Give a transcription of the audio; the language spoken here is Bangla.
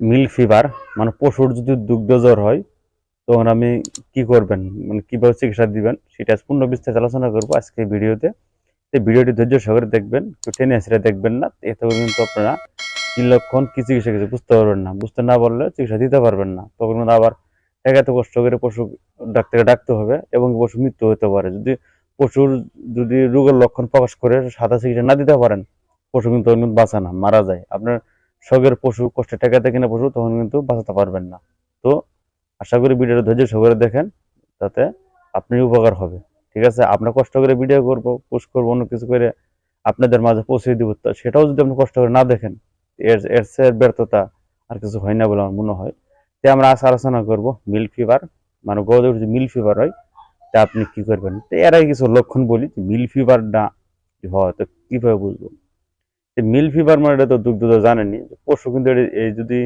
মিল ফিভার মানে পশুর যদি দুগ্ধ জ্বর হয়, তখন আমি কি করবেন? মানে কীভাবে চিকিৎসা দিবেন? সেটা পূর্ণ বিস্তারিত আলোচনা করব আজকে ভিডিওতে। এই ভিডিওটি ধৈর্য সহকারে দেখবেন কেউ টেনে আসলে দেখবেন না। এতে কিন্তু আপনারা কি লক্ষণ কি চিকিৎসা কিছু বুঝতে পারবেন না। বুঝতে না পারলে চিকিৎসা দিতে পারবেন না। তখন কিন্তু আবার এত কষ্ট করে পশু ডাক্তারকে ডাকতে হবে এবং পশু মৃত্যু হতে পারে। যদি পশুর যদি রোগের লক্ষণ প্রকাশ করে সাদা চিকিৎসা না দিতে পারেন, পশু কিন্তু কিন্তু না, মারা যায়। আপনার শখের পশু কষ্টে টাকাতে কিনা পশু, তখন কিন্তু বাঁচাতে পারবেন না। তো আশা করি ভিডিওটা ধৈর্য সহকারে দেখেন তাতে আপনি উপকার হবে। ঠিক আছে? আপনার কষ্ট করে ভিডিও করব পোস্ট করব, অন্য কিছু করে আপনাদের মাঝে পৌঁছে দিব। সেটাও যদি আপনি কষ্ট করে না দেখেন, এর এর ব্যর্থতা আর কিছু হয় না বলে আমার মনে হয়। তাই আমরা আজ আলোচনা করব, মিল ফিভার মানে গরুর যে মিল ফিভার হয়, তা আপনি কি করবেন? তো এর কিছু লক্ষণ বলি মিল ফিভার না হয়, তো কীভাবে বুঝব? মিল ফিভার মানে এটা তো দুগ্ধ জানেনি পশু কিন্তু এই যদি